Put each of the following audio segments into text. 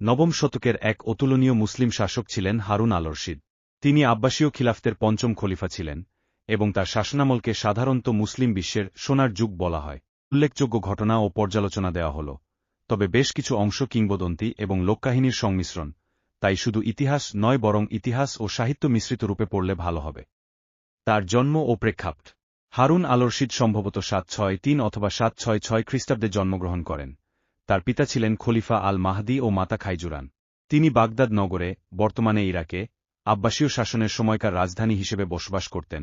নবম শতকের এক অতুলনীয় মুসলিম শাসক ছিলেন হারুন আল রশিদ তিনি আব্বাসীয় খিলাফতের পঞ্চম খলিফা ছিলেন এবং তার শাসনামলকে সাধারণত মুসলিম বিশ্বের সোনার যুগ বলা হয়। উল্লেখযোগ্য ঘটনা ও পর্যালোচনা দেওয়া হল। তবে বেশ কিছু অংশ কিংবদন্তি এবং লোককাহিনীর সংমিশ্রণ, তাই শুধু ইতিহাস নয় বরং ইতিহাস ও সাহিত্য মিশ্রিত রূপে পড়লে ভালো হবে। তার জন্ম ও প্রেক্ষাপট। হারুন আল রশিদ সম্ভবত সাত ছয় তিন অথবা সাত ছয় ছয় খ্রিস্টাব্দে জন্মগ্রহণ করেন। তার পিতা ছিলেন খলিফা আল মাহদি ও মাতা খাইজুরান। তিনি বাগদাদ নগরে, বর্তমানে ইরাকে, আব্বাসীয় শাসনের সময়কার রাজধানী হিসেবে বসবাস করতেন,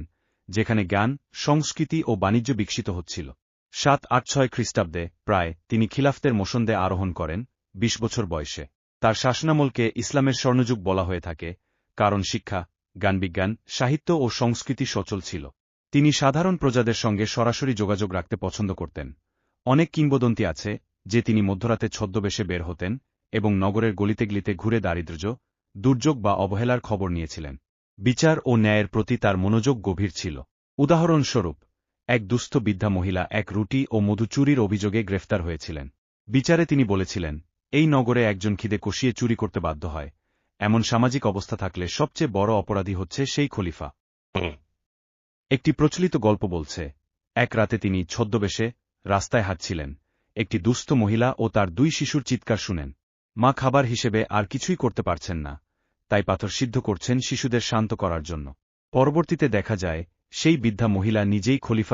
যেখানে জ্ঞান, সংস্কৃতি ও বাণিজ্য বিকশিত হচ্ছিল। সাত আট ছয় খ্রিস্টাব্দে প্রায় তিনি খিলাফতের মোসন্দে আরোহণ করেন ২০ বছর বয়সে। তার শাসনামলকে ইসলামের স্বর্ণযুগ বলা হয়ে থাকে, কারণ শিক্ষা, জ্ঞানবিজ্ঞান, সাহিত্য ও সংস্কৃতি সচল ছিল। তিনি সাধারণ প্রজাদের সঙ্গে সরাসরি যোগাযোগ রাখতে পছন্দ করতেন। অনেক কিংবদন্তি আছে যে তিনি মধ্যরাতে ছদ্মবেশে বের হতেন এবং নগরের গলিতে গলিতে ঘুরে দারিদ্র্য দুর্যোগ বা অবহেলার খবর নিয়েছিলেন। বিচার ও ন্যায়ের প্রতি তার মনোযোগ গভীর ছিল। উদাহরণস্বরূপ এক দুস্থ বৃদ্ধা মহিলা এক রুটি ও মধু চুরির অভিযোগে গ্রেফতার হয়েছিলেন। বিচারে তিনি বলেছিলেন এই নগরে একজন খিদে কষিয়ে চুরি করতে বাধ্য হয়। এমন সামাজিক অবস্থা থাকলে সবচেয়ে বড় অপরাধী হচ্ছে সেই খলিফা। একটি প্রচলিত গল্প বলছে এক রাতে তিনি ছদ্মবেশে রাস্তায় হাঁটছিলেন। একটি দুস্থ মহিলা ও তার দুই শিশুর চিৎকার শুনেন। মা খাবার হিসেবে আর কিছুই করতে পারছেন না। তাই পাথর সিদ্ধ করছেন শিশুদের শান্ত করার জন্য। পরবর্তীতে দেখা যায়, সেই বৃদ্ধা মহিলা নিজেই খলিফা